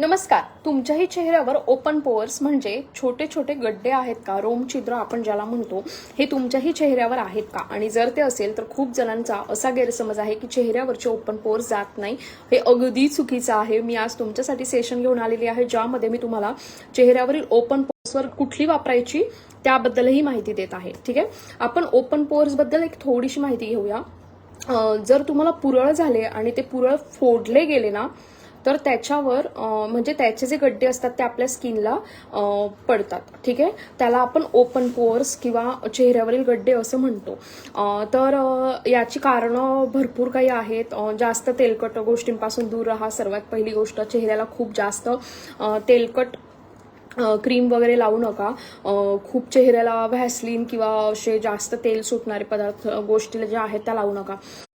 नमस्कार. तुमच्याही चेहऱ्यावर ओपन पोअर्स म्हणजे छोटे छोटे गड्डे आहेत का? रोम छिद्र आपण ज्याला म्हणतो हे तुमच्याही चेहऱ्यावर आहेत का? आणि जर ते असेल तर खूप जणांचा असा गैरसमज आहे की चेहऱ्यावरचे ओपन पोअर्स जात नाही. हे अगदी चुकीचं आहे. मी आज तुमच्यासाठी सेशन घेऊन आलेली आहे ज्यामध्ये मी तुम्हाला चेहऱ्यावरील ओपन पोअर्सवर कुठली वापरायची त्याबद्दलही माहिती देत आहे. ठीक आहे? आपण ओपन पोअर्सबद्दल एक थोडीशी माहिती घेऊया. जर तुम्हाला पुरळ झाले आणि ते पुरळ फोडले गेले ना तर त्याच्यावर म्हणजे त्याचे जे गड्डे असतात ते आपल्या स्किनला पडतात. ठीक आहे? त्याला आपण ओपन पोअर्स किंवा चेहऱ्यावरील गड्डे असं म्हणतो. तर याची कारणं भरपूर काही आहेत. जास्त तेलकट गोष्टींपासून दूर राहा. सर्वात पहिली गोष्ट चेहऱ्याला खूप जास्त तेलकट क्रीम वगैरे लावू नका. खूप चेहऱ्याला व्हॅसलिन किंवा असे जास्त तेल सुटणारे पदार्थ गोष्टीला गोष्टी ज्या आहेत त्या लावू नका.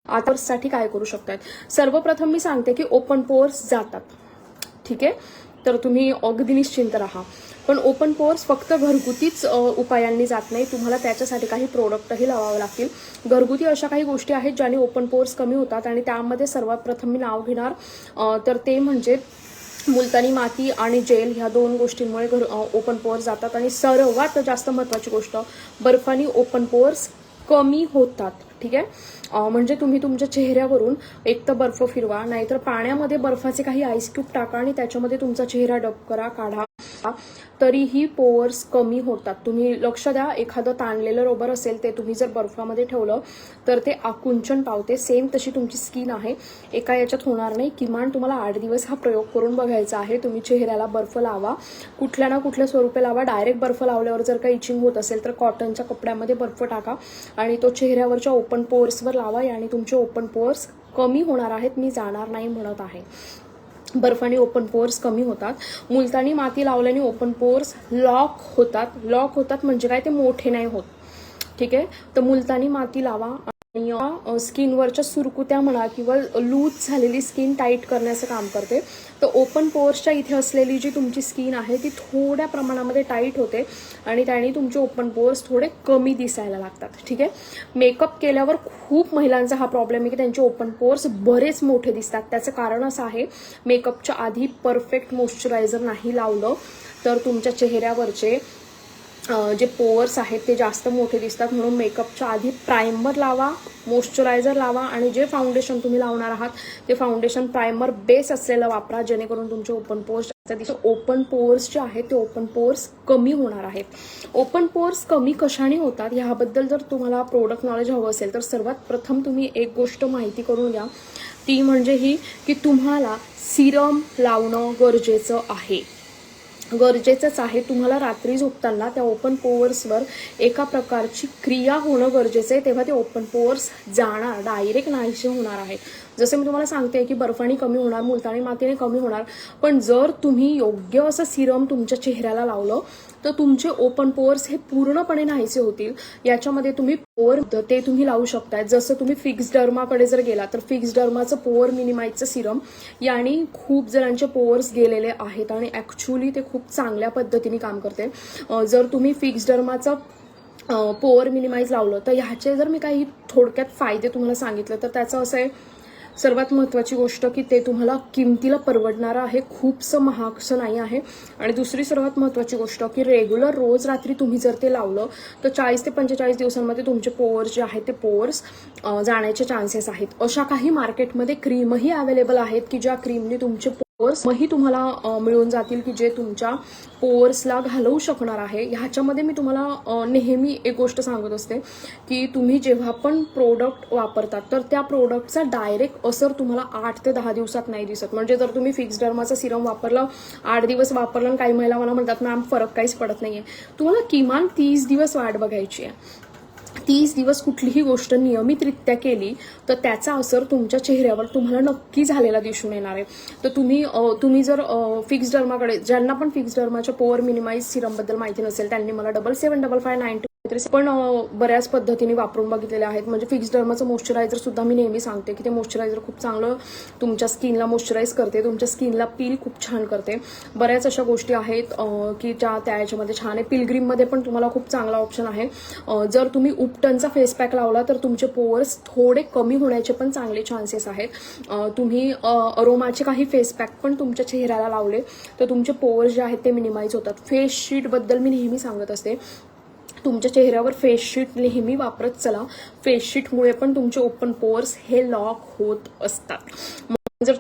आतर्ससाठी काय करू शकतात सर्वप्रथम मी सांगते की ओपन पोअर्स जातात. ठीक आहे? तर तुम्ही अगदी निश्चिंत राहा. पण ओपन पोअर्स फक्त घरगुतीच उपायांनी जात नाही. तुम्हाला त्याच्यासाठी काही प्रोडक्टही लावावे लागतील. घरगुती अशा काही गोष्टी आहेत ज्याने ओपन पोअर्स कमी होतात आणि त्यामध्ये सर्वात प्रथम मी नाव घेणार. तर ते म्हणजे मुलतानी माती आणि जेल ह्या दोन गोष्टींमुळे घर ओपन पोअर्स जातात. आणि सर्वात जास्त महत्त्वाची गोष्ट बर्फानी ओपन पोअर्स कमी होतात ठीक आहे? म्हणजे तुम्ही तुमच्या चेहऱ्यावरून एक तर बर्फ फिरवा नाहीतर पाण्यामध्ये बर्फाचे काही आईस क्यूब टाका आणि त्याच्यामध्ये तुमचा चेहरा डब करा काढा. तरीही पोअर्स कमी होतात. तुम्ही लक्ष द्या एखादं ताणलेलं रबर असेल ते तुम्ही जर बर्फामध्ये ठेवलं तर ते आकुंचन पावते. सेम तशी तुमची स्किन आहे. एका याच्यात होणार नाही. किमान तुम्हाला आठ दिवस हा प्रयोग करून बघायचा आहे. तुम्ही चेहऱ्याला बर्फ लावा. कुठल्या ना कुठल्या स्वरूपे लावा. डायरेक्ट बर्फ लावल्यावर जर का इचिंग होत असेल तर कॉटनच्या कपड्यामध्ये बर्फ टाका आणि तो चेहऱ्यावरच्या ओपन पोअर्सवर लावा आणि तुमचे ओपन पोअर्स कमी होणार आहेत. मी जाणार नाही म्हणत आहे. बर्फाने ओपन पोअर्स कमी होतात. मुलतानी माती लावल्याने ओपन पोअर्स लॉक होतात. लॉक होतात म्हणजे काय? ते मोठे नाही होत. ठीक आहे? तर मुलतानी माती लावा. स्किनवरच्या सुरकुत्या म्हणा किंवा लूज झालेली स्किन टाईट करण्याचं काम करते. तर ओपन पोअर्सच्या इथे असलेली जी तुमची स्किन आहे ती थोड्या प्रमाणामध्ये टाईट होते आणि त्याने तुमचे ओपन पोअर्स थोडे कमी दिसायला लागतात. ठीक आहे? मेकअप केल्यावर खूप महिलांचा हा प्रॉब्लेम आहे की त्यांचे ओपन पोअर्स बरेच मोठे दिसतात. त्याचं कारण असं आहे मेकअपच्या आधी परफेक्ट मॉइश्चरायझर नाही लावलं तर तुमच्या चेहऱ्यावरचे जे पोअर्स आहेत ते जास्त मोठे दिसतात. म्हणून मेकअपच्या आधी प्रायमर लावा मॉइश्चरायझर लावा आणि जे फाउंडेशन तुम्ही लावणार आहात ते फाउंडेशन प्रायमर बेस असलेलं वापरा जेणेकरून तुमचे ओपन पोअर्स जास्त ओपन पोअर्स जे आहेत ते ओपन पोअर्स कमी होणार आहेत. ओपन पोअर्स कमी कशाने होतात ह्याबद्दल जर तुम्हाला प्रोडक्ट नॉलेज हवं असेल तर सर्वात प्रथम तुम्ही एक गोष्ट माहिती करून घ्या. ती म्हणजे ही की तुम्हाला सिरम लावणं गरजेचं आहे. गरजेचंच आहे. तुम्हाला रात्री झोपताना त्या ओपन पोवर्सवर एका प्रकारची क्रिया होणं गरजेचं आहे. तेव्हा ते ओपन पोअर्स जाणार डायरेक्ट नाहीसे होणार आहेत जसं मी तुम्हाला सांगते की बर्फानी कमी होणार मुलतानी मातीने कमी होणार पण जर तुम्ही योग्य असं सिरम तुमच्या चेहऱ्याला लावलं तर तुमचे ओपन पोअर्स हे पूर्णपणे नाहीसे होतील. याच्यामध्ये तुम्ही पोअर ते तुम्ही लावू शकताय. जसं तुम्ही फिक्स डर्माकडे जर गेला तर फिक्स डर्माचं पोअर मिनिमाइजचं सिरम याने खूप जणांचे पोअर्स गेलेले आहेत आणि ॲक्च्युली ते खूप चांगल्या पद्धतीने काम करते. जर तुम्ही फिक्स डर्माचं पोअर मिनिमाइज लावलं तर ह्याचे जर मी काही थोडक्यात फायदे तुम्हाला सांगितलं तर त्याचं असं आहे सर्वात महत्त्वाची गोष्ट की ते तुम्हाला किमतीला परवडणारं आहे खूपसं महागसं नाही आहे. आणि दुसरी सर्वात महत्त्वाची गोष्ट की रेग्युलर रोज रात्री तुम्ही जर ते लावलं तर चाळीस ते पंचेचाळीस दिवसांमध्ये तुमचे पोअर्स जे आहेत ते पोअर्स जाण्याचे चान्सेस आहेत. अशा काही मार्केटमध्ये क्रीमही अवेलेबल आहेत की ज्या क्रीमने तुमचे पोअर्स मही तुम्हाला मिळून जातील की जे तुमच्या पोअर्सला घालवू शकणार आहे. ह्याच्यामध्ये मी तुम्हाला नेहमी एक गोष्ट सांगत असते की तुम्ही जेव्हा पण प्रोडक्ट वापरतात तर त्या प्रोडक्टचा डायरेक्ट असर तुम्हाला आठ ते दहा दिवसात नाही दिसत. म्हणजे जर तुम्ही फिक्स डर्माचा सिरम वापरलं आठ दिवस वापरलं आणि काही महिला मला म्हणतात मॅम फरक काहीच पडत नाहीये. तुम्हाला किमान तीस दिवस वाट बघायची आहे. तीस दिवस कुठलीही गोष्ट नियमितरित्या केली तर त्याचा असर तुमच्या चेहऱ्यावर तुम्हाला नक्की झालेला दिसून येणार आहे. तर तुम्ही तुम्ही जर फिक्स डर्माकडे ज्यांना पण फिक्स डर्माच्या पोअर मिनिमाइज सिरमबद्दल माहिती नसेल त्यांनी मला double seven double five nine पण बऱ्याच पद्धतीने वापरून बघितलेले आहेत. म्हणजे फिक्स डर्माचं मॉइश्चरायझर सुद्धा मी नेहमी सांगते की ते मॉइश्चरायझर खूप चांगलं तुमच्या स्किनला मॉइश्चराईज करते. तुमच्या स्किनला पील खूप छान करते. बऱ्याच अशा गोष्टी आहेत की ज्या त्या याच्यामध्ये छान आहे. पिलग्रीममध्ये पण तुम्हाला खूप चांगला ऑप्शन आहे. जर तुम्ही उपटनचा फेस पॅक लावला तर तुमचे पोअर्स थोडे कमी होण्याचे पण चांगले चान्सेस आहेत. तुम्ही अरोमाचे काही फेस पॅक पण तुमच्या चेहऱ्याला लावले तर तुमचे पोअर्स जे आहेत ते मिनिमाइज होतात. फेस शीटबद्दल मी नेहमी सांगत असते. तुमच्या चेहऱ्यावर फेसशीट नेहमी वापरत चला. फेसशीटमुळे पण तुमचे ओपन पोअर्स हे लॉक होत असतात. जर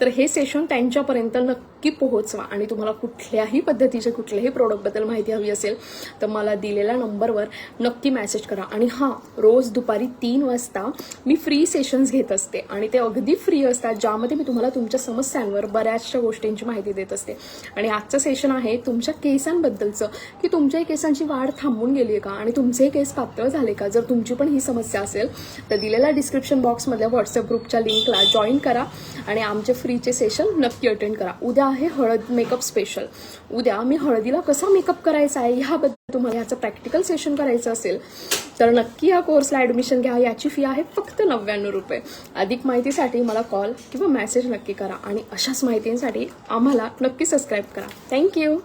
तर हे सेशन त्यांच्यापर्यंत नक्की पोहोचवा आणि तुम्हाला कुठल्याही पद्धतीचे कुठल्याही प्रोडक्टबद्दल माहिती हवी असेल तर मला दिलेल्या नंबरवर नक्की मॅसेज करा. आणि हां रोज दुपारी तीन वाजता मी फ्री सेशन्स घेत असते आणि ते अगदी फ्री असतात ज्यामध्ये मी तुम्हाला तुमच्या समस्यांवर बऱ्याचशा गोष्टींची माहिती देत असते. आणि आजचं सेशन आहे तुमच्या केसांबद्दलचं की तुमच्याही केसांची वाढ थांबून गेली आहे का? आणि तुमचे केस पातळ झाले का? जर तुमची पण ही समस्या असेल तर दिलेल्या डिस्क्रिप्शन बॉक्समधल्या व्हॉट्सअप ग्रुपच्या लिंकला जॉईन करा आणि आमचे फ्रीचे सेशन नक्की अटेंड करा. उद्या आहे हळद मेकअप स्पेशल उद्या मी हळदीला कसा मेकअप करायचा आहे ह्याबद्दल तुम्हाला ह्याचं प्रॅक्टिकल सेशन करायचं असेल तर नक्की या कोर्सला ॲडमिशन घ्या. याची फी आहे फक्त नव्याण्णव रुपये. अधिक माहितीसाठी मला कॉल किंवा मेसेज नक्की करा आणि अशाच माहितींसाठी आम्हाला नक्की सबस्क्राईब करा. थँक्यू